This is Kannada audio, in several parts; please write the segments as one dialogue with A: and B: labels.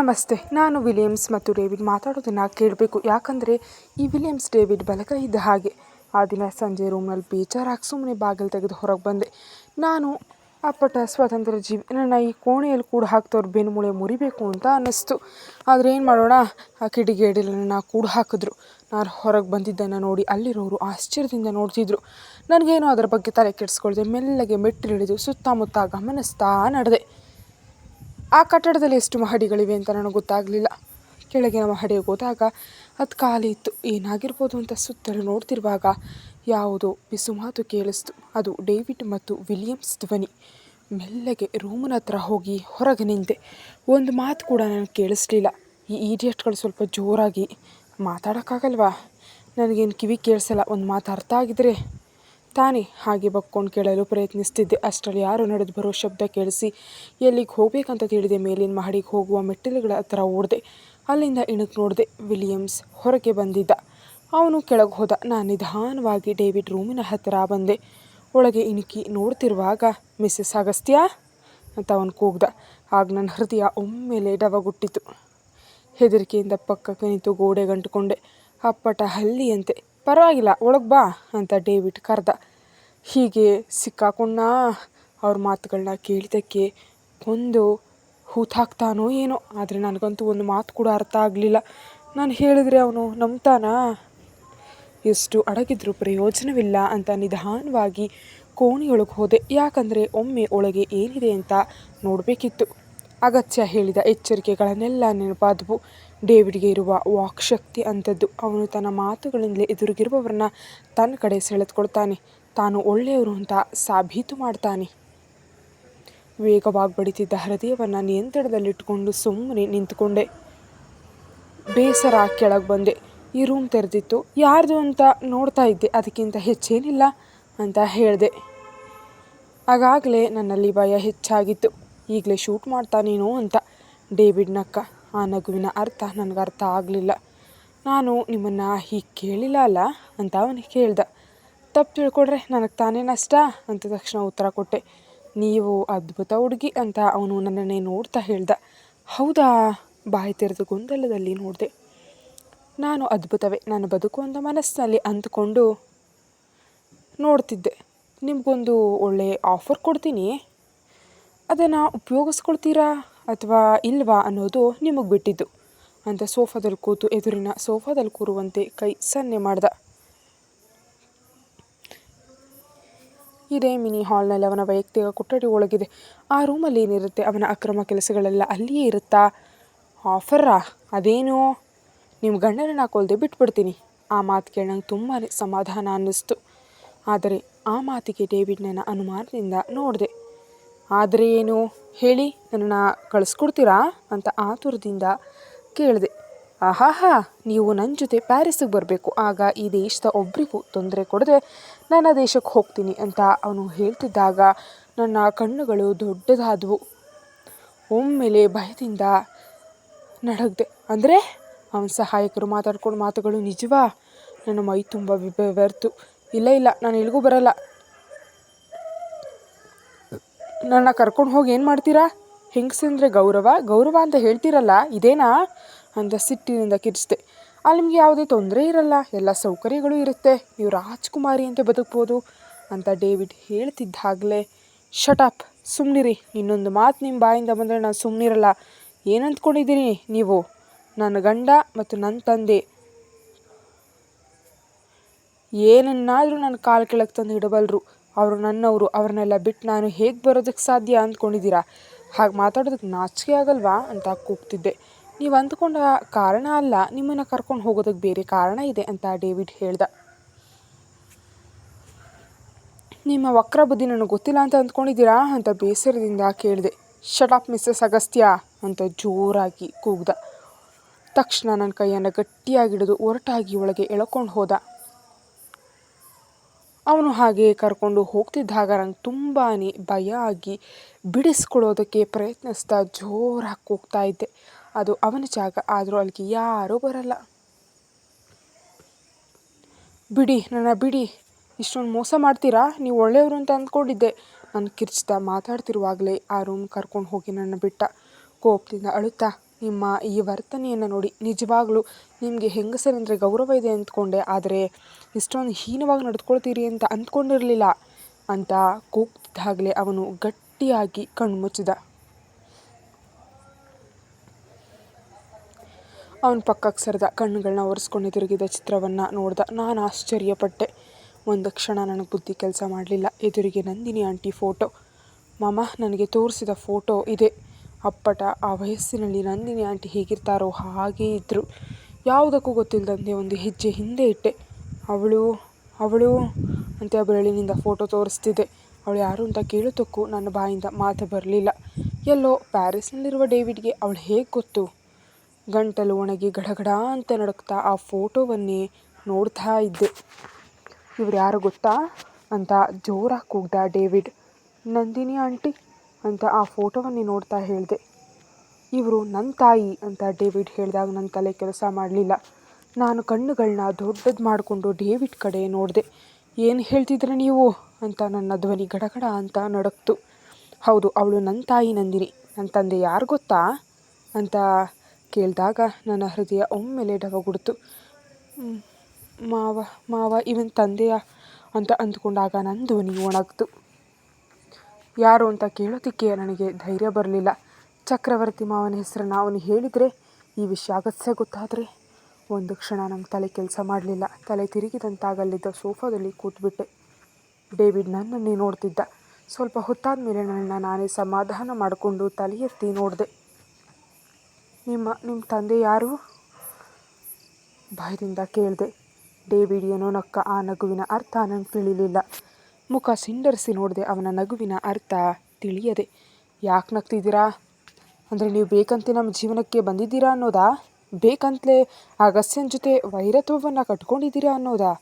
A: ನಮಸ್ತೆ, ನಾನು ವಿಲಿಯಮ್ಸ್ ಮತ್ತು ಡೇವಿಡ್ ಮಾತಾಡೋದನ್ನು ಕೇಳಬೇಕು. ಯಾಕಂದರೆ ಈ ವಿಲಿಯಮ್ಸ್, ಡೇವಿಡ್ ಬಲಕ ಇದ್ದ ಹಾಗೆ. ಆ ದಿನ ಸಂಜೆ ರೂಮ್ನಲ್ಲಿ ಬೇಜಾರಾಗಿ ಸುಮ್ಮನೆ ಬಾಗಿಲು ತೆಗೆದು ಹೊರಗೆ ಬಂದೆ. ನಾನು, ಅಪ್ಪಟ ಸ್ವಾತಂತ್ರ್ಯ ಜೀವಿ, ನನ್ನ ಈ ಕೋಣೆಯಲ್ಲಿ ಕೂಡ ಹಾಕ್ತವ್ರು ಬೆನ್ನುಮೂಳೆ ಮುರಿಬೇಕು ಅಂತ ಅನ್ನಿಸ್ತು. ಆದರೆ ಏನು ಮಾಡೋಣ? ಆ ಕಿಡಿಗೇಡಿಯಲ್ಲಿ ನನ್ನ ಕೂಡ ಹಾಕಿದ್ರು. ನಾನು ಹೊರಗೆ ಬಂದಿದ್ದನ್ನು ನೋಡಿ ಅಲ್ಲಿರೋರು ಆಶ್ಚರ್ಯದಿಂದ ನೋಡ್ತಿದ್ರು. ನನಗೇನು ಅದರ ಬಗ್ಗೆ ತಲೆ ಕೆಡಿಸ್ಕೊಳ್ದೆ ಮೆಲ್ಲಗೆ ಮೆಟ್ಟಿಳಿದು ಸುತ್ತಮುತ್ತ ಗಮನಿಸ್ತಾ ನಡೆದೆ. ಆ ಕಟ್ಟಡದಲ್ಲಿ ಎಷ್ಟು ಮಹಡಿಗಳಿವೆ ಅಂತ ನನಗೆ ಗೊತ್ತಾಗಲಿಲ್ಲ. ಕೆಳಗಿನ ಮಹಡಿಗೆ ಹೋದಾಗ ಅದು ಖಾಲಿ ಇತ್ತು. ಏನಾಗಿರ್ಬೋದು ಅಂತ ಸುತ್ತಲೂ ನೋಡ್ತಿರುವಾಗ ಯಾವುದೋ ಬಿಸುಮಾತು ಕೇಳಿಸ್ತು. ಅದು ಡೇವಿಡ್ ಮತ್ತು ವಿಲಿಯಮ್ಸ್ ಧ್ವನಿ. ಮೆಲ್ಲಗೆ ರೂಮಿನ ಹತ್ರ ಹೋಗಿ ಹೊರಗೆ ನಿಂತೆ. ಒಂದು ಮಾತು ಕೂಡ ನನಗೆ ಕೇಳಿಸ್ಲಿಲ್ಲ. ಈ ಈಡಿಯಟ್ಗಳು ಸ್ವಲ್ಪ ಜೋರಾಗಿ ಮಾತಾಡೋಕ್ಕಾಗಲ್ವಾ? ನನಗೇನು ಕಿವಿ ಕೇಳಿಸಲ್ಲ. ಒಂದು ಮಾತು ಅರ್ಥ ಆಗಿದ್ರೆ ತಾನೇ ಹಾಗೆ ಬಕ್ಕೊಂಡು ಕೇಳಲು ಪ್ರಯತ್ನಿಸ್ತಿದ್ದೆ. ಅಷ್ಟರಲ್ಲಿ ಯಾರೋ ನಡೆದು ಬರೋ ಶಬ್ದ ಕೇಳಿಸಿ, ಎಲ್ಲಿಗೆ ಹೋಗಬೇಕಂತ ತಿಳಿದೆ. ಮೇಲಿನ ಮಹಡಿಗೆ ಹೋಗುವ ಮೆಟ್ಟಿಲುಗಳ ಹತ್ರ ಓಡಿದೆ, ಅಲ್ಲಿಂದ ಇಣುಕ್ ನೋಡಿದೆ ವಿಲಿಯಮ್ಸ್ ಹೊರಗೆ ಬಂದಿದ್ದ. ಅವನು ಕೆಳಗೆ ಹೋದ. ನಾನು ನಿಧಾನವಾಗಿ ಡೇವಿಡ್ ರೂಮಿನ ಹತ್ತಿರ ಬಂದೆ. ಒಳಗೆ ಇಣುಕಿ ನೋಡ್ತಿರುವಾಗ ಮಿಸ್ಸಸ್ ಅಗಸ್ತ್ಯಾ? ಅಂತ ಅವನು ಕೂಗ್ದ. ಆಗ ನನ್ನ ಹೃದಯ ಒಮ್ಮೆಲೆ ಡವಗುಟ್ಟಿತು. ಹೆದರಿಕೆಯಿಂದ ಪಕ್ಕಕ್ಕೆ ನಿಂತು ಗೋಡೆ ಗಂಟುಕೊಂಡೆ ಅಪ್ಪಟ ಹಲ್ಲಿಯಂತೆ ಪರವಾಗಿಲ್ಲ, ಒಳಗೆ ಬಾ ಅಂತ ಡೇವಿಡ್ ಕರೆದ. ಹೀಗೆ ಸಿಕ್ಕಾಕೊಂಡ ಅವ್ರ ಮಾತುಗಳನ್ನ ಕೇಳಿದ್ದಕ್ಕೆ ಒಂದು ಹೂತಾಕ್ತಾನೋ ಏನೋ, ಆದರೆ ನನಗಂತೂ ಒಂದು ಮಾತು ಕೂಡ ಅರ್ಥ ಆಗಲಿಲ್ಲ. ನಾನು ಹೇಳಿದ್ರೆ ಅವನು ನಂಬ್ತಾನಾ? ಎಷ್ಟು ಅಡಗಿದ್ರೂ ಪ್ರಯೋಜನವಿಲ್ಲ ಅಂತ ನಿಧಾನವಾಗಿ ಕೋಣೆಯೊಳಗೆ ಹೋದೆ. ಯಾಕಂದರೆ ಒಮ್ಮೆ ಒಳಗೆ ಏನಿದೆ ಅಂತ ನೋಡಬೇಕಿತ್ತು. ಅಗತ್ಯ ಹೇಳಿದ ಎಚ್ಚರಿಕೆಗಳನ್ನೆಲ್ಲ ನೆನಪಾದವು. ಡೇವಿಡ್ಗೆ ಇರುವ ವಾಕ್ಶಕ್ತಿ ಅಂಥದ್ದು. ಅವನು ತನ್ನ ಮಾತುಗಳಿಂದಲೇ ಎದುರಿಗಿರುವವರನ್ನ ತನ್ನ ಕಡೆ ಸೆಳೆದುಕೊಳ್ತಾನೆ. ತಾನು ಒಳ್ಳೆಯವರು ಅಂತ ಸಾಬೀತು ಮಾಡ್ತಾನೆ. ವೇಗವಾಗಿ ಬಡಿತಿದ್ದ ಹೃದಯವನ್ನು ನಿಯಂತ್ರಣದಲ್ಲಿಟ್ಟುಕೊಂಡು ಸುಮ್ಮನೆ ನಿಂತುಕೊಂಡೆ. ಬೇಸರ ಕೆಳಗೆ ಬಂದೆ. ಈ ರೂಮ್ ತೆರೆದಿತ್ತು. ಯಾರ್ದು ಅಂತ ನೋಡ್ತಾ ಇದ್ದೆ. ಅದಕ್ಕಿಂತ ಹೆಚ್ಚೇನಿಲ್ಲ ಅಂತ ಹೇಳಿದೆ. ಆಗಾಗಲೇ ನನ್ನಲ್ಲಿ ಭಯ ಹೆಚ್ಚಾಗಿತ್ತು. ಈಗಲೇ ಶೂಟ್ ಮಾಡ್ತಾನೇನೋ ಅಂತ. ಡೇವಿಡ್ ನಕ್ಕ ಆ ನಗುವಿನ ಅರ್ಥ ನನಗೆ ಅರ್ಥ ಆಗಲಿಲ್ಲ. ನಾನು ನಿಮ್ಮನ್ನು ಹೀಗೆ ಕೇಳಿಲ್ಲ ಅಲ್ಲ ಅಂತ ಅವನಿಗೆ ಕೇಳ್ದ ತಪ್ಪು ತಿಳ್ಕೊಡ್ರೆ ನನಗೆ ತಾನೇ ನಷ್ಟ ಅಂತ ತಕ್ಷಣ ಉತ್ತರ ಕೊಟ್ಟೆ. ನೀವು ಅದ್ಭುತ ಹುಡುಗಿ ಅಂತ ಅವನು ನನ್ನನ್ನೇ ನೋಡ್ತಾ ಹೇಳ್ದ. ಹೌದಾ? ಬಾಯಿ ತೆರೆದು ಗೊಂದಲದಲ್ಲಿ ನೋಡಿದೆ. ನಾನು ಅದ್ಭುತವೇ ನಾನು ಬದುಕು ಅಂತ ಮನಸ್ಸಿನಲ್ಲಿ ಅಂದುಕೊಂಡು ನೋಡ್ತಿದ್ದೆ. ನಿಮಗೊಂದು ಒಳ್ಳೆಯ ಆಫರ್ ಕೊಡ್ತೀನಿ? ಅದನ್ನು ಉಪಯೋಗಿಸ್ಕೊಳ್ತೀರಾ ಅಥವಾ ಇಲ್ವಾ ಅನ್ನೋದು ನಿಮಗೆ ಬಿಟ್ಟಿದ್ದು. ಅಂತ ಸೋಫಾದಲ್ಲಿ ಕೂತು ಎದುರಿನ ಸೋಫಾದಲ್ಲಿ ಕೂರುವಂತೆ ಕೈ ಸನ್ನೆ ಮಾಡ್ದ. ಇದೇ ಮಿನಿ ಹಾಲ್ನಲ್ಲಿ ಅವನ ವೈಯಕ್ತಿಕ ಕೊಠಡಿ ಒಳಗಿದೆ. ಆ ರೂಮಲ್ಲಿ ಏನಿರುತ್ತೆ? ಅವನ ಅಕ್ರಮ ಕೆಲಸಗಳೆಲ್ಲ ಅಲ್ಲಿಯೇ ಇರುತ್ತಾ? ಆಫರ್ರಾ? ಅದೇನು? ನಿಮ್ಮ ಗಂಡನ ಹಾಕೊಳ್ದೆ ಬಿಟ್ಬಿಡ್ತೀನಿ. ಆ ಮಾತು ಕೇಳಿ ನಂಗೆ ತುಂಬಾ ಸಮಾಧಾನ ಅನ್ನಿಸ್ತು. ಆದರೆ ಆ ಮಾತಿಗೆ ಡೇವಿಡ್ ನನ್ನ ಅನುಮಾನದಿಂದ ನೋಡಿದೆ. ಆದರೆ ಏನು? ಹೇಳಿ, ನನ್ನನ್ನು ಕಳಿಸ್ಕೊಡ್ತೀರಾ? ಅಂತ ಆತುರದಿಂದ ಕೇಳಿದೆ. ಆಹಾಹಾ, ನೀವು ನನ್ನ ಜೊತೆ ಪ್ಯಾರಿಸ್ಗೆ ಬರಬೇಕು. ಆಗ ಈ ದೇಶದ ಒಬ್ಬರಿಗೂ ತೊಂದರೆ ಕೊಡದೆ ನನ್ನ ದೇಶಕ್ಕೆ ಹೋಗ್ತೀನಿ ಅಂತ ಅವನು ಹೇಳ್ತಿದ್ದಾಗ ನನ್ನ ಕಣ್ಣುಗಳು ದೊಡ್ಡದಾದವು. ಒಮ್ಮೆಲೆ ಭಯದಿಂದ ನಡಗ್ದೆ. ಅಂದರೆ? ಅವನ ಸಹಾಯಕರು ಮಾತಾಡ್ಕೊಂಡು ಮಾತುಗಳು ನಿಜವಾ? ನನ್ನ ಮೈ ತುಂಬ ಬೆವರ್ತು ಇಲ್ಲ ಇಲ್ಲ, ನಾನು ಎಲ್ಲಿಗೂ ಬರಲ್ಲ. ನನ್ನ ಕರ್ಕೊಂಡು ಹೋಗಿ ಏನು ಮಾಡ್ತೀರಾ? ಹೆಂಗಸಂದ್ರೆ ಗೌರವ ಗೌರವ ಅಂತ ಹೇಳ್ತೀರಲ್ಲ, ಇದೇನಾ? ಅಂತ ಸಿಟ್ಟಿನಿಂದ ಕಿರಿಸಿದೆ ಅಲ್ಲಿ ನಿಮಗೆ ಯಾವುದೇ ತೊಂದರೆ ಇರಲ್ಲ, ಎಲ್ಲ ಸೌಕರ್ಯಗಳು ಇರುತ್ತೆ. ನೀವು ರಾಜ್ಕುಮಾರಿ ಅಂತ ಬದುಕ್ಬೋದು ಅಂತ ಡೇವಿಡ್ ಹೇಳ್ತಿದ್ದಾಗಲೇ ಶಟಪ್ ಸುಮ್ಮನಿರಿ ಇನ್ನೊಂದು ಮಾತು ನಿಮ್ಮ ಬಾಯಿಂದ ಬಂದರೆ ನಾನು ಸುಮ್ಮನಿರಲ್ಲ ಏನು ಅಂದ್ಕೊಂಡಿದ್ದೀನಿ ನೀವು? ನನ್ನ ಗಂಡ ಮತ್ತು ನನ್ನ ತಂದೆ. ಏನನ್ನಾದರೂ ನನ್ನ ಕಾಲು ಕೆಳಗೆ ತಂದು ಇಡಬಲ್ಲರು ಅವರು ನನ್ನವರು, ಅವ್ರನ್ನೆಲ್ಲ ಬಿಟ್ಟು ನಾನು ಹೇಗೆ ಬರೋದಕ್ಕೆ ಸಾಧ್ಯ ಅಂದ್ಕೊಂಡಿದ್ದೀರಾ? ಹಾಗೆ ಮಾತಾಡೋದಕ್ಕೆ ನಾಚಿಕೆ ಆಗಲ್ವಾ ಅಂತ ಕೂಗ್ತಿದ್ದೆ. ನೀವು ಅಂದ್ಕೊಂಡ ಕಾರಣ ಅಲ್ಲ, ನಿಮ್ಮನ್ನು ಕರ್ಕೊಂಡು ಹೋಗೋದಕ್ಕೆ ಬೇರೆ ಕಾರಣ ಇದೆ ಅಂತ ಡೇವಿಡ್ ಹೇಳ್ದ. ನಿಮ್ಮ ವಕ್ರ ಬುದ್ಧಿ ನನಗೆ ಗೊತ್ತಿಲ್ಲ ಅಂತ ಅಂದ್ಕೊಂಡಿದ್ದೀರಾ ಅಂತ ಬೇಸರದಿಂದ ಕೇಳಿದೆ. ಆಫ್ ಮಿಸ್ಸಸ್ ಅಗಸ್ತ್ಯ ಅಂತ ಜೋರಾಗಿ ಕೂಗ್ದ. ತಕ್ಷಣ ನನ್ನ ಕೈಯನ್ನು ಗಟ್ಟಿಯಾಗಿ ಹಿಡಿದು ಒರಟಾಗಿ ಒಳಗೆ ಎಳ್ಕೊಂಡು ಹೋದ. ಅವನು ಹಾಗೆ ಕರ್ಕೊಂಡು ಹೋಗ್ತಿದ್ದಾಗ ನಂಗೆ ತುಂಬಾ ಭಯ ಆಗಿ ಬಿಡಿಸ್ಕೊಳ್ಳೋದಕ್ಕೆ ಪ್ರಯತ್ನಿಸ್ತಾ ಜೋರಾಗಿ ಕೂಗ್ತಾ ಇದ್ದೆ. ಅದು ಅವನ ಜಾಗ, ಆದರೂ ಅಲ್ಲಿಗೆ ಯಾರೂ ಬರಲ್ಲ. ಬಿಡಿ, ನನ್ನ ಬಿಡಿ, ಇಷ್ಟೊಂದು ಮೋಸ ಮಾಡ್ತೀರಾ? ನೀವು ಒಳ್ಳೆಯವರು ಅಂತ ಅಂದ್ಕೊಂಡಿದ್ದೆ. ನಾನು ಕಿರ್ಚ್ತಾ ಮಾತಾಡ್ತಿರುವಾಗಲೇ ಆ ರೂಮ್ ಕರ್ಕೊಂಡು ಹೋಗಿ ನನ್ನ ಬಿಟ್ಟ. ಕೋಪದಿಂದ ಅಳುತ್ತಾ ನಿಮ್ಮ ಈ ವರ್ತನೆಯನ್ನು ನೋಡಿ ನಿಜವಾಗ್ಲೂ ನಿಮಗೆ ಹೆಂಗಸರಂದರೆ ಗೌರವ ಇದೆ ಅಂದ್ಕೊಂಡೆ, ಆದರೆ ಇಷ್ಟೊಂದು ಹೀನವಾಗಿ ನಡ್ಕೊಳ್ತೀರಿ ಅಂತ ಅಂದ್ಕೊಂಡಿರಲಿಲ್ಲ ಅಂತ ಕೂಗ್ತಿದ್ದಾಗಲೇ ಅವನು ಗಟ್ಟಿಯಾಗಿ ಕಣ್ಮುಚ್ಚಿದ ಅವನ ಪಕ್ಕಕ್ಕೆ ಸರಿದ ಕಣ್ಣುಗಳನ್ನ ಒರೆಸ್ಕೊಂಡು ತಿರುಗಿದ ಚಿತ್ರವನ್ನು ನೋಡ್ದ ನಾನು ಆಶ್ಚರ್ಯಪಟ್ಟೆ. ಒಂದು ಕ್ಷಣ ನನಗೆ ಬುದ್ಧಿ ಕೆಲಸ ಮಾಡಲಿಲ್ಲ. ಎದುರಿಗೆ ನಂದಿನಿ ಆಂಟಿ ಫೋಟೋ. ಮಾಮ, ನನಗೆ ತೋರಿಸಿದ ಫೋಟೋ ಇದೆ. ಅಪ್ಪಟ ಆ ವಯಸ್ಸಿನಲ್ಲಿ ನಂದಿನಿ ಆಂಟಿ ಹೇಗಿರ್ತಾರೋ ಹಾಗೇ ಇದ್ದರು ಯಾವುದಕ್ಕೂ ಗೊತ್ತಿಲ್ಲದಂತೆ ಒಂದು ಹೆಜ್ಜೆ ಹಿಂದೆ ಇಟ್ಟೆ. ಅವಳು ಅವಳು ಅಂತ ಬೆರಳಿನಿಂದ ಫೋಟೋ ತೋರಿಸ್ತಿದ್ದೆ. ಅವಳು ಯಾರು ಅಂತ ಕೇಳೋದಕ್ಕೂ ನನ್ನ ಬಾಯಿಂದ ಮಾತು ಬರಲಿಲ್ಲ. ಎಲ್ಲೋ ಪ್ಯಾರಿಸ್ನಲ್ಲಿರುವ ಡೇವಿಡ್ಗೆ ಅವಳು ಹೇಗೆ ಗೊತ್ತು? ಗಂಟಲು ಒಣಗಿ ಗಡಗಡ ಅಂತ ನಡುಕ್ತಾ ಆ ಫೋಟೋವನ್ನೇ ನೋಡ್ತಾ ಇದ್ದೆ. ಇವ್ರು ಯಾರು ಗೊತ್ತಾ? ಅಂತ ಜೋರಾಗಿ ಕೂಗ್ದ ಡೇವಿಡ್. ನಂದಿನಿ ಆಂಟಿ ಅಂತ ಆ ಫೋಟೋವನ್ನೇ ನೋಡ್ತಾ ಹೇಳಿದೆ. ಇವರು ನನ್ನ ತಾಯಿ ಅಂತ ಡೇವಿಡ್ ಹೇಳಿದಾಗ ನನ್ನ ತಲೆ ಕೆಲಸ ಮಾಡಲಿಲ್ಲ. ನಾನು ಕಣ್ಣುಗಳನ್ನ ದೊಡ್ಡದು ಮಾಡಿಕೊಂಡು ಡೇವಿಡ್ ಕಡೆ ನೋಡಿದೆ. ಏನು ಹೇಳ್ತಿದ್ರೆ ನೀವು? ಅಂತ ನನ್ನ ಧ್ವನಿ ಗಡಗಡ ಅಂತ ನಡಕ್ತು. ಹೌದು, ಅವಳು ನನ್ನ ತಾಯಿ ನಂದಿನಿ. ನನ್ನ ತಂದೆ ಯಾರು ಗೊತ್ತಾ? ಅಂತ ಕೇಳಿದಾಗ ನನ್ನ ಹೃದಯ ಒಮ್ಮೆಲೆ ಡವಗುಡ್ತು. ಮಾವ ಮಾವ, ಇವನ್ ತಂದೆಯ? ಅಂತ ಅಂದ್ಕೊಂಡಾಗ ನನ್ನ ಧ್ವನಿ ಒಣಗ್ತು. ಯಾರು ಅಂತ ಕೇಳೋದಕ್ಕೆ ನನಗೆ ಧೈರ್ಯ ಬರಲಿಲ್ಲ. ಚಕ್ರವರ್ತಿ ಮಾವನ ಹೆಸರನ್ನು ಅವನು ಹೇಳಿದರೆ ಈ ವಿಷಯ ಅಗತ್ಯ ಗೊತ್ತಾದರೆ. ಒಂದು ಕ್ಷಣ ನಮ್ಮ ತಲೆ ಕೆಲಸ ಮಾಡಲಿಲ್ಲ. ತಲೆ ತಿರುಗಿದಂತಾಗಲ್ಲಿದ್ದ ಸೋಫಾದಲ್ಲಿ ಕೂತ್ಬಿಟ್ಟೆ. ಡೇವಿಡ್ ನನ್ನನ್ನೇ ನೋಡ್ತಿದ್ದ. ಸ್ವಲ್ಪ ಹೊತ್ತಾದ ಮೇಲೆ ನನ್ನ ನಾನೇ ಸಮಾಧಾನ ಮಾಡಿಕೊಂಡು ತಲೆ ಎತ್ತಿ ನೋಡಿದೆ. ನಿಮ್ಮ ನಿಮ್ಮ ತಂದೆ ಯಾರು? ಭಯದಿಂದ ಕೇಳಿದೆ. ಡೇವಿಡ್ ಏನೋ ನಕ್ಕ ಆ ನಗುವಿನ ಅರ್ಥ ನನಗೆ ತಿಳಿಲಿಲ್ಲ. ಮುಖ ಸಿಂಡರಿಸಿ ನೋಡಿದೆ. ಅವನ ನಗುವಿನ ಅರ್ಥ ತಿಳಿಯದೆ. ಯಾಕೆ ನಗ್ತಿದ್ದೀರಾ? ಅಂದರೆ ನೀವು ಬೇಕಂತೆ ನಮ್ಮ ಜೀವನಕ್ಕೆ ಬಂದಿದ್ದೀರಾ ಅನ್ನೋದಾ? ಬೇಕಂತಲೇ ಅಗಸ್ಯನ ಜೊತೆ ವೈರತ್ವವನ್ನು ಕಟ್ಕೊಂಡಿದ್ದೀರಾ ಅನ್ನೋದಾ?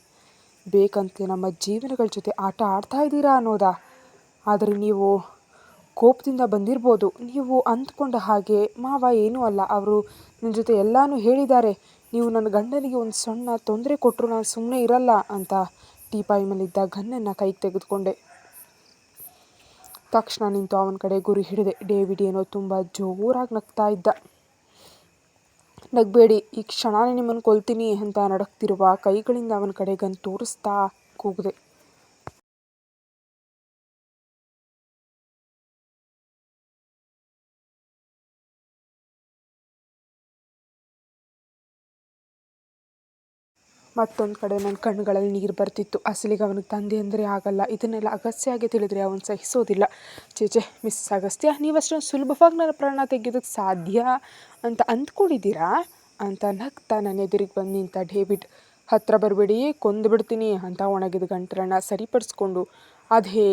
A: ಬೇಕಂತಲೇ ನಮ್ಮ ಜೀವನಗಳ ಜೊತೆ ಆಟ ಆಡ್ತಾ ಇದ್ದೀರಾ ಅನ್ನೋದಾ? ಆದರೆ ನೀವು ಕೋಪದಿಂದ ಬಂದಿರ್ಬೋದು. ನೀವು ಅಂದ್ಕೊಂಡ ಹಾಗೆ ಮಾವ ಏನೂ ಅಲ್ಲ. ಅವರು ನಿಮ್ಮ ಜೊತೆ ಎಲ್ಲನೂ ಹೇಳಿದ್ದಾರೆ. ನೀವು ನನ್ನ ಗಂಡನಿಗೆ ಒಂದು ಸಣ್ಣ ತೊಂದರೆ ಕೊಟ್ಟರು ನಾನು ಸುಮ್ಮನೆ ಇರಲ್ಲ ಅಂತ. ಟೀಪಾಯಿ ಮೇಲಿದ್ದ ಗನ್ನನ್ನು ಕೈಗೆ ತೆಗೆದುಕೊಂಡೆ. ತಕ್ಷಣ ನಿಂತು ಅವನ ಕಡೆ ಗುರಿ ಹಿಡಿದೆ. ಡೇವಿಡ್ ಏನೋ ತುಂಬ ಜೋರಾಗಿ ನಗ್ತಾ ಇದ್ದ. ನಗಬೇಡಿ, ಈ ಕ್ಷಣನೇ ನಿಮ್ಮನ್ನು ಕೊಲ್ತೀನಿ ಅಂತ ನಡಕ್ತಿರುವ ಕೈಗಳಿಂದ ಅವನ ಕಡೆ ಗನ್ ತೋರಿಸ್ತಾ ಕೂಗಿದೆ. ಮತ್ತೊಂದು ಕಡೆ ನನ್ನ ಕಣ್ಣುಗಳಲ್ಲಿ ನೀರು ಬರ್ತಿತ್ತು. ಅಸಲಿಗೆ ಅವನಿಗೆ ತಂದೆ ಅಂದರೆ ಆಗಲ್ಲ. ಇದನ್ನೆಲ್ಲ ಅಗಸ್ತ್ಯಾಗೆ ತಿಳಿದ್ರೆ ಅವನು ಸಹಿಸೋದಿಲ್ಲ. ಚೇಚೆ ಮಿಸ್ ಅಗಸ್ತ್ಯ, ನೀವು ಅಷ್ಟೊಂದು ಸುಲಭವಾಗಿ ನನ್ನ ಪ್ರಾಣ ತೆಗೆಯೋದಕ್ಕೆ ಸಾಧ್ಯ ಅಂತ ಅಂದ್ಕೊಂಡಿದ್ದೀರಾ? ಅಂತ ನಗ್ತಾ ನನ್ನ ಎದುರಿಗೆ ಬಂದು ನಿಂತ ಡೇವಿಡ್ ಹತ್ತಿರ ಬರಬೇಡಿ, ಕೊಂದು ಬಿಡ್ತೀನಿ ಅಂತ ಒಣಗಿದ ಗಂಟಲನ್ನು ಸರಿಪಡಿಸ್ಕೊಂಡು ಅದೇ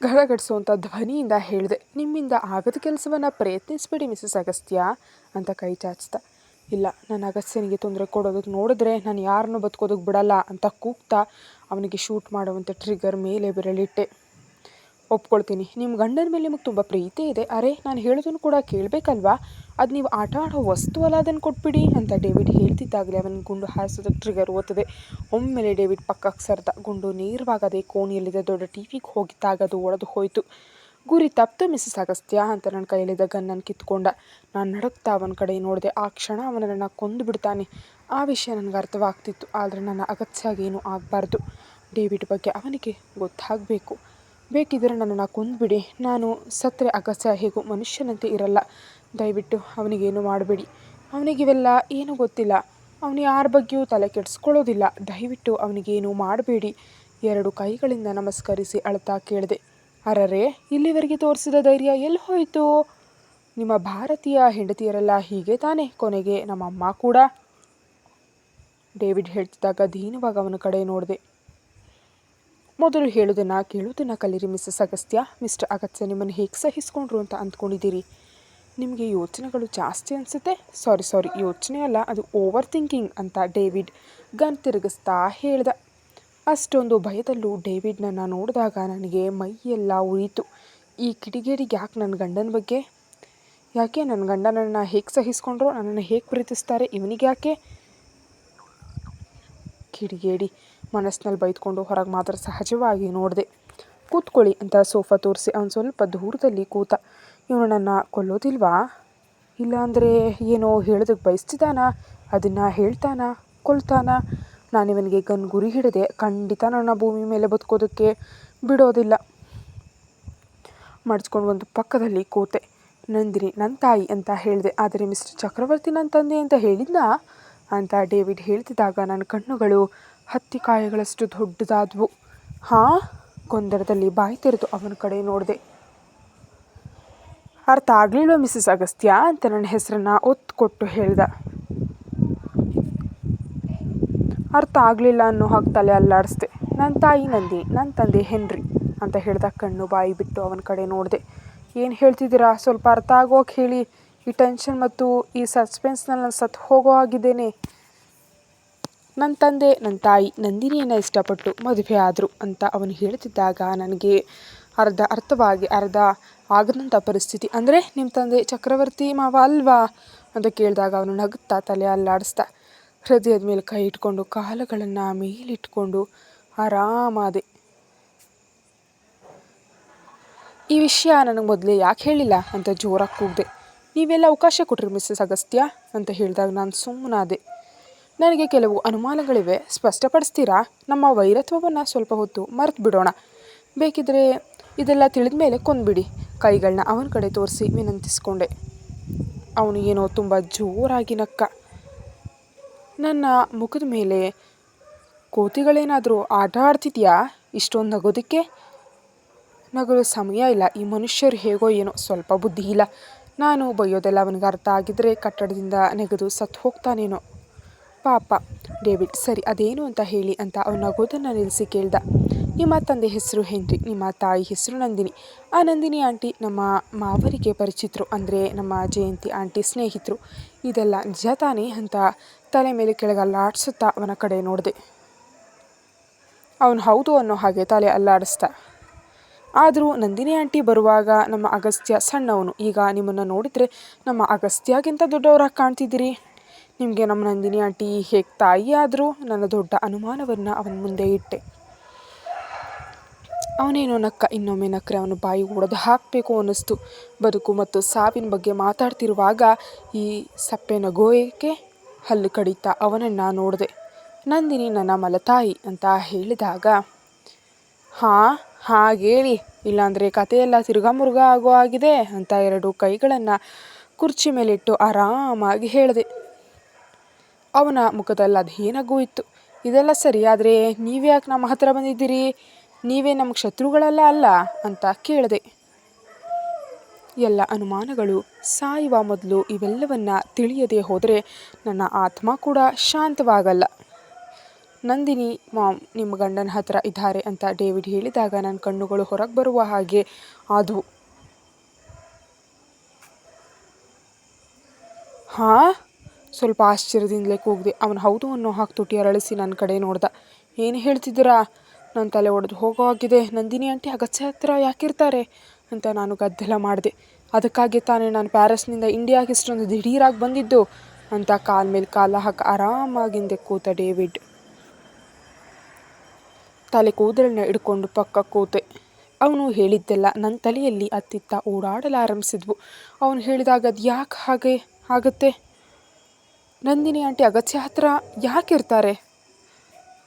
A: ಗಡಗಡಿಸುವಂಥ ಧ್ವನಿಯಿಂದ ಹೇಳಿದೆ, ನಿಮ್ಮಿಂದ ಆಗದ ಕೆಲಸವನ್ನು ಪ್ರಯತ್ನಿಸಬೇಡಿ ಮಿಸ್ಸಸ್ ಅಗಸ್ತ್ಯ ಅಂತ ಕೈ ಚಾಚ್ತಾ. ಇಲ್ಲ, ನನ್ನ ಅಗಸ್ತ್ಯನಿಗೆ ತೊಂದರೆ ಕೊಡೋದಕ್ಕೆ ನೋಡಿದ್ರೆ ನಾನು ಯಾರನ್ನೂ ಬದುಕೋದಕ್ಕೆ ಬಿಡಲ್ಲ ಅಂತ ಕೂಗ್ತಾ ಅವನಿಗೆ ಶೂಟ್ ಮಾಡುವಂಥ ಟ್ರಿಗರ್ ಮೇಲೆ ಬೆರಳಿಟ್ಟೆ. ಒಪ್ಕೊಳ್ತೀನಿ ನಿಮ್ಮ ಗಂಡನ ಮೇಲೆ ನಿಮಗೆ ತುಂಬ ಪ್ರೀತಿ ಇದೆ. ಅರೆ, ನಾನು ಹೇಳೋದನ್ನು ಕೂಡ ಕೇಳಬೇಕಲ್ವಾ? ಅದು ನೀವು ಆಟ ಆಡೋ ವಸ್ತು ಅಲ್ಲ ಅದನ್ನು ಕೊಟ್ಬಿಡಿ ಅಂತ ಡೇವಿಡ್ ಹೇಳ್ತಿದ್ದಾಗಲೇ ಅವನ ಗುಂಡು ಹಾರಿಸೋದಕ್ಕೆ ಟ್ರಿಗರ್ ಓದ್ತದೆ. ಒಮ್ಮೆಲೆ ಡೇವಿಡ್ ಪಕ್ಕಕ್ಕೆ ಸರ್ದ. ಗುಂಡು ನೇರವಾಗದೆ ಕೋಣೆಯಲ್ಲಿದ್ದ ದೊಡ್ಡ ಟಿ ವಿಗೆ ಹೋಗಿದ್ದಾಗ ಅದು ಒಡೆದು ಹೋಯಿತು. ಗುರಿ ತಪ್ಪಿತು ಮಿಸ್ಸಸ್ ಅಗಸ್ತ್ಯ ಅಂತ ನನ್ನ ಕೈಯಲ್ಲಿದ್ದ ಗನ್ನನ್ನು ಕಿತ್ಕೊಂಡ. ನಾನು ನಡಕ್ತಾ ಅವನ ಕಡೆ ನೋಡಿದೆ. ಆ ಕ್ಷಣ ಅವನನ್ನು ಕೊಂದು ಬಿಡ್ತಾನೆ. ಆ ವಿಷಯ ನನಗೆ ಅರ್ಥವಾಗ್ತಿತ್ತು. ಆದರೆ ನನ್ನ ಅಗತ್ಯಾಗೇನು ಆಗಬಾರ್ದು. ಡೇವಿಡ್ ಬಗ್ಗೆ ಅವನಿಗೆ ಗೊತ್ತಾಗಬೇಕು. ಬೇಕಿದ್ದರೆ ನನ್ನನ್ನು ಕೊಂದುಬಿಡಿ. ನಾನು ಸತ್ತರೆ ಅಗಸ್ಯ ಹೇಗೂ ಮನುಷ್ಯನಂತೆ ಇರಲ್ಲ. ದಯವಿಟ್ಟು ಅವನಿಗೇನು ಮಾಡಬೇಡಿ. ಅವನಿಗಿವೆಲ್ಲ ಏನೂ ಗೊತ್ತಿಲ್ಲ. ಅವನು ಯಾರ ಬಗ್ಗೆಯೂ ತಲೆ ಕೆಡಿಸ್ಕೊಳ್ಳೋದಿಲ್ಲ. ದಯವಿಟ್ಟು ಅವನಿಗೇನು ಮಾಡಬೇಡಿ. ಎರಡು ಕೈಗಳಿಂದ ನಮಸ್ಕರಿಸಿ ಅಳ್ತಾ ಕೇಳಿದೆ. ಅರರೆ, ಇಲ್ಲಿವರೆಗೆ ತೋರಿಸಿದ ಧೈರ್ಯ ಎಲ್ಲಿ ಹೋಯಿತು? ನಿಮ್ಮ ಭಾರತೀಯ ಹೆಂಡತಿಯರೆಲ್ಲ ಹೀಗೆ ತಾನೆ, ಕೊನೆಗೆ ನಮ್ಮಮ್ಮ ಕೂಡ. ಡೇವಿಡ್ ಹೇಳ್ತಿದ್ದಾಗ ಧೀನವಾಗಿ ಅವನ ಕಡೆ ನೋಡಿದೆ. ಮೊದಲು ಹೇಳೋದನ್ನು ಕೇಳೋದನ್ನು ಕಲೀರಿ, ಮಿಸ್ಸಸ್ ಅಗಸ್ತ್ಯ. ಮಿಸ್ಟರ್ ಅಗತ್ಯ ನಿಮ್ಮನ್ನು ಹೇಗೆ ಸಹಿಸ್ಕೊಂಡ್ರು ಅಂತ ಅಂದ್ಕೊಂಡಿದ್ದೀರಿ? ನಿಮಗೆ ಯೋಚನೆಗಳು ಜಾಸ್ತಿ ಅನಿಸುತ್ತೆ? ಸಾರಿ ಸಾರಿ, ಯೋಚನೆ ಅಲ್ಲ, ಅದು ಓವರ್ ಥಿಂಕಿಂಗ್ ಅಂತ ಡೇವಿಡ್ ಗನ್ ತಿರುಗಿಸ್ತಾ ಹೇಳ್ದ. ಅಷ್ಟೊಂದು ಭಯದಲ್ಲೂ ಡೇವಿಡ್ನನ್ನು ನೋಡಿದಾಗ ನನಗೆ ಮೈಯೆಲ್ಲ ಉರಿತು. ಈ ಕಿಡಿಗೇಡಿಗೆ ಯಾಕೆ ನನ್ನ ಗಂಡನ ಬಗ್ಗೆ? ಯಾಕೆ ನನ್ನ ಗಂಡನನ್ನು ಹೇಗೆ ಸಹಿಸ್ಕೊಂಡ್ರು? ನನ್ನನ್ನು ಹೇಗೆ ಪ್ರೀತಿಸ್ತಾರೆ? ಇವನಿಗೆ ಯಾಕೆ? ಕಿಡಿಗೇಡಿ, ಮನಸ್ಸಿನಲ್ಲಿ ಬೈದ್ಕೊಂಡು ಹೊರಗೆ ಮಾತ್ರ ಸಹಜವಾಗಿ ನೋಡಿದೆ. ಕೂತ್ಕೊಳ್ಳಿ ಅಂತ ಸೋಫಾ ತೋರಿಸಿ ಅವನು ಸ್ವಲ್ಪ ದೂರದಲ್ಲಿ ಕೂತ. ಇವನು ನನ್ನ ಕೊಲ್ಲೋದಿಲ್ವಾ? ಇಲ್ಲಾಂದರೆ ಏನೋ ಹೇಳೋದಕ್ಕೆ ಬಯಸ್ತಿದ್ದಾನ ಅದನ್ನು ಹೇಳ್ತಾನ? ಕೊಲ್ತಾನ? ನಾನು ಇವನಿಗೆ ಗನ್ ಗುರಿ ಹಿಡಿದೆ. ಖಂಡಿತ ನನ್ನ ಭೂಮಿ ಮೇಲೆ ಬದುಕೋದಕ್ಕೆ ಬಿಡೋದಿಲ್ಲ. ಮಡ್ಚ್ಕೊಂಡು ಒಂದು ಪಕ್ಕದಲ್ಲಿ ಕೂತೆ ನಂದಿನಿ ನನ್ನ ತಾಯಿ ಅಂತ ಹೇಳಿದೆ. ಆದರೆ ಮಿಸ್ಟರ್ ಚಕ್ರವರ್ತಿ ನನ್ನ ತಂದೆ ಅಂತ ಹೇಳಿದ್ದ ಅಂತ ಡೇವಿಡ್ ಹೇಳ್ತಿದ್ದಾಗ ನನ್ನ ಕಣ್ಣುಗಳು ಹತ್ತಿ ಕಾಯಗಳಷ್ಟು ದೊಡ್ಡದಾದವು. ಹಾಂ? ಗೊಂದರದಲ್ಲಿ ಬಾಯಿ ತೆರೆದು ಅವನ ಕಡೆ ನೋಡಿದೆ. ಅರ್ಥ ಆಗಲಿಲ್ಲ ಮಿಸ್ಸಸ್ ಅಗಸ್ತ್ಯ? ಅಂತ ನನ್ನ ಹೆಸರನ್ನು ಒತ್ತು ಕೊಟ್ಟು ಹೇಳ್ದ. ಅರ್ಥ ಆಗಲಿಲ್ಲ ಅನ್ನೋ ಹಾಗೆ ತಲೆ ಅಲ್ಲಾಡಿಸ್ದೆ. ನನ್ನ ತಾಯಿ ನಂದಿ, ನನ್ನ ತಂದೆ ಹೆನ್ರಿ ಅಂತ ಹೇಳ್ದ ಕಣ್ಣು ಬಾಯಿ ಬಿಟ್ಟು ಅವನ ಕಡೆ ನೋಡಿದೆ. ಏನು ಹೇಳ್ತಿದ್ದೀರಾ? ಸ್ವಲ್ಪ ಅರ್ಥ ಆಗೋಕೆ ಹೇಳಿ. ಈ ಟೆನ್ಷನ್ ಮತ್ತು ಈ ಸಸ್ಪೆನ್ಸ್ನಲ್ಲಿ ನಾನು ಸತ್ತು ಹೋಗೋ ಆಗಿದ್ದೇನೆ ನನ್ನ ತಂದೆ, ನನ್ನ ತಾಯಿ ನಂದಿನಿಯನ್ನು ಇಷ್ಟಪಟ್ಟು ಮದುವೆ ಆದರು ಅಂತ ಅವನು ಹೇಳ್ತಿದ್ದಾಗ ನನಗೆ ಅರ್ಧ ಅರ್ಥವಾಗಿ ಅರ್ಧ ಆಗದಂಥ ಪರಿಸ್ಥಿತಿ. ಅಂದರೆ ನಿಮ್ಮ ತಂದೆ ಚಕ್ರವರ್ತಿ ಮಾವ ಅಲ್ವಾ? ಅಂತ ಕೇಳಿದಾಗ ಅವನು ನಗುತ್ತಾ ತಲೆ ಅಲ್ಲಾಡಿಸ್ದ. ಹೃದಯದ ಮೇಲೆ ಕೈ ಇಟ್ಕೊಂಡು, ಕಾಲುಗಳನ್ನು ಮೇಲಿಟ್ಕೊಂಡು ಆರಾಮಾದೆ. ಈ ವಿಷಯ ನನಗೆ ಮೊದಲೇ ಯಾಕೆ ಹೇಳಿಲ್ಲ ಅಂತ ಜೋರಾಗಿ ಕೂಗಿದೆ. ನೀವೆಲ್ಲ ಅವಕಾಶ ಕೊಟ್ರಿ ಮಿಸ್ಸಸ್ ಅಗಸ್ತ್ಯ ಅಂತ ಹೇಳಿದಾಗ ನಾನು ಸುಮ್ಮನಾದೆ ನನಗೆ ಕೆಲವು ಅನುಮಾನಗಳಿವೆ. ಸ್ಪಷ್ಟಪಡಿಸ್ತೀರಾ? ನಮ್ಮ ವೈರತ್ವವನ್ನು ಸ್ವಲ್ಪ ಹೊತ್ತು ಮರೆತು ಬಿಡೋಣ. ಬೇಕಿದ್ರೆ ಇದೆಲ್ಲ ತಿಳಿದ ಮೇಲೆ ಕೊಂದ್ಬಿಡಿ. ಕೈಗಳನ್ನ ಅವನ ಕಡೆ ತೋರಿಸಿ ವಿನಂತಿಸ್ಕೊಂಡೆ. ಅವನು ಏನೋ ತುಂಬ ಜೋರಾಗಿ ನಕ್ಕ. ನನ್ನ ಮುಖದ ಮೇಲೆ ಕೋತಿಗಳೇನಾದರೂ ಆಟ ಆಡ್ತಿದೆಯಾ? ಇಷ್ಟೊಂದು ನಗೋದಕ್ಕೆ? ನಗಲು ಸಮಯ ಇಲ್ಲ. ಈ ಮನುಷ್ಯರು ಹೇಗೋ ಏನೋ ಸ್ವಲ್ಪ ಬುದ್ಧಿ ಇಲ್ಲ. ನಾನು ಬಯ್ಯೋದೆಲ್ಲ ಅವನಿಗೆ ಅರ್ಥ ಆಗಿದ್ದರೆ ಕಟ್ಟಡದಿಂದ ನೆಗೆದು ಸತ್ತು ಹೋಗ್ತಾನೇನೋ. ಪಾಪ. ಡೇವಿಡ್, ಸರಿ, ಅದೇನು ಅಂತ ಹೇಳಿ ಅಂತ ಅವನ ನಗೋದನ್ನು ನಿಲ್ಲಿಸಿ ಕೇಳ್ದ. ನಿಮ್ಮ ತಂದೆ ಹೆಸರು ಹೆನ್ರಿ, ನಿಮ್ಮ ತಾಯಿ ಹೆಸರು ನಂದಿನಿ. ಆ ನಂದಿನಿ ಆಂಟಿ ನಮ್ಮ ಮಾವರಿಗೆ ಪರಿಚಿತರು, ಅಂದರೆ ನಮ್ಮ ಜಯಂತಿ ಆಂಟಿ ಸ್ನೇಹಿತರು. ಇದೆಲ್ಲ ನಿಜ ತಾನೇ ಅಂತ ತಲೆ ಮೇಲೆ ಕೆಳಗೆ ಅಲ್ಲಾಡಿಸುತ್ತಾ ಅವನ ಕಡೆ ನೋಡಿದೆ. ಅವನು ಹೌದು ಅನ್ನೋ ಹಾಗೆ ತಲೆ ಅಲ್ಲಾಡಿಸ್ತಾ. ಆದರೂ ನಂದಿನಿ ಆಂಟಿ ಬರುವಾಗ ನಮ್ಮ ಅಗಸ್ತ್ಯ ಸಣ್ಣವನು. ಈಗ ನಿಮ್ಮನ್ನು ನೋಡಿದರೆ ನಮ್ಮ ಅಗಸ್ತ್ಯಗಿಂತ ದೊಡ್ಡವರಾಗಿ ಕಾಣ್ತಿದ್ದೀರಿ. ನಿಮಗೆ ನಮ್ಮ ನಂದಿನಿ ಆಂಟಿ ಹೇಗೆ ತಾಯಿ ಆದರೂ ನನ್ನ ದೊಡ್ಡ ಅನುಮಾನವನ್ನು ಅವನ ಮುಂದೆ ಇಟ್ಟೆ. ಅವನೇನೋ ನಕ್ಕ, ಇನ್ನೊಮ್ಮೆ ನಕ್ಕರೆ ಅವನು ಬಾಯಿ ಓಡದು ಹಾಕಬೇಕು ಅನ್ನಿಸ್ತು. ಬದುಕು ಮತ್ತು ಸಾವಿನ ಬಗ್ಗೆ ಮಾತಾಡ್ತಿರುವಾಗ ಈ ಸಪ್ಪೆ ನಗೋಯಕ್ಕೆ ಹಲ್ಲು ಕಡಿತಾ ಅವನನ್ನು ನೋಡಿದೆ. ನಂದಿನಿ, ನನ್ನ ಮಲತಾಯಿ ಅಂತ ಹೇಳಿದಾಗ, ಹಾಂ, ಹಾಗೇಳಿ, ಇಲ್ಲಾಂದರೆ ಕಥೆಯೆಲ್ಲ ತಿರುಗಾ ಮುರುಗ ಆಗೋ ಆಗಿದೆ ಅಂತ ಎರಡು ಕೈಗಳನ್ನು ಕುರ್ಚಿ ಮೇಲಿಟ್ಟು ಆರಾಮಾಗಿ ಹೇಳಿದೆ. ಅವನ ಮುಖದಲ್ಲಿ ಅದೇನಾಗೂ ಇತ್ತು ಇದೆಲ್ಲ ಸರಿ ಆದರೆ ನೀವ್ಯಾಕೆ ನಮ್ಮ ಹತ್ರ ಬಂದಿದ್ದೀರಿ? ನೀವೇ ನಮ್ಮ ಶತ್ರುಗಳೆಲ್ಲ ಅಲ್ಲ ಅಂತ ಕೇಳಿದೆ. ಎಲ್ಲ ಅನುಮಾನಗಳು ಸಾಯುವ ಮೊದಲು ಇವೆಲ್ಲವನ್ನು ತಿಳಿಯದೆ ಹೋದರೆ ನನ್ನ ಆತ್ಮ ಕೂಡ ಶಾಂತವಾಗಲ್ಲ. ನಂದಿನಿ ಮಾಮ್ ನಿಮ್ಮ ಗಂಡನ ಹತ್ರ ಇದ್ದಾರೆ ಅಂತ ಡೇವಿಡ್ ಹೇಳಿದಾಗ ನನ್ನ ಕಣ್ಣುಗಳು ಹೊರಗೆ ಬರುವ ಹಾಗೆ ಆದವು. ಹಾಂ? ಸ್ವಲ್ಪ ಆಶ್ಚರ್ಯದಿಂದಲೇ ಕೂಗಿದೆ. ಅವನು ಹೌದು ಅನ್ನೋ ಹಾಕಿ ತುಟಿ ಅರಳಿಸಿ ನನ್ನ ಕಡೆ ನೋಡ್ದ. ಏನು ಹೇಳ್ತಿದ್ದೀರಾ? ನನ್ನ ತಲೆ ಒಡೆದು ಹೋಗೋ ಆಗಿದೆ ನಂದಿನಿ ಆಂಟಿ, ಅಗತ್ಯ ಹತ್ತಿರ ಯಾಕಿರ್ತಾರೆ? ಅಂತ ನಾನು ಗದ್ದಲ ಮಾಡಿದೆ. ಅದಕ್ಕಾಗಿ ತಾನೇ ನಾನು ಪ್ಯಾರಿಸ್ನಿಂದ ಇಂಡಿಯಾಗೆ ಇಷ್ಟೊಂದು ದಿಢೀರಾಗಿ ಬಂದಿದ್ದು ಅಂತ ಕಾಲ ಮೇಲೆ ಕಾಲ ಹಾಕಿ ಆರಾಮಾಗಿಂದೆ ಕೂತ ಡೇವಿಡ್. ತಲೆ ಕೂದಲನ್ನ ಹಿಡ್ಕೊಂಡು ಪಕ್ಕ ಕೂತೆ. ಅವನು ಹೇಳಿದ್ದೆಲ್ಲ ನನ್ನ ತಲೆಯಲ್ಲಿ ಅತ್ತಿತ್ತ ಓಡಾಡಲಾರಂಭಿಸಿದ್ವು ಅವನು ಹೇಳಿದಾಗ ಅದು ಯಾಕೆ ಹಾಗೆ ಆಗುತ್ತೆ? ನಂದಿನಿ ಆಂಟಿ, ಅಗತ್ಯ ಹತ್ರ ಯಾಕೆ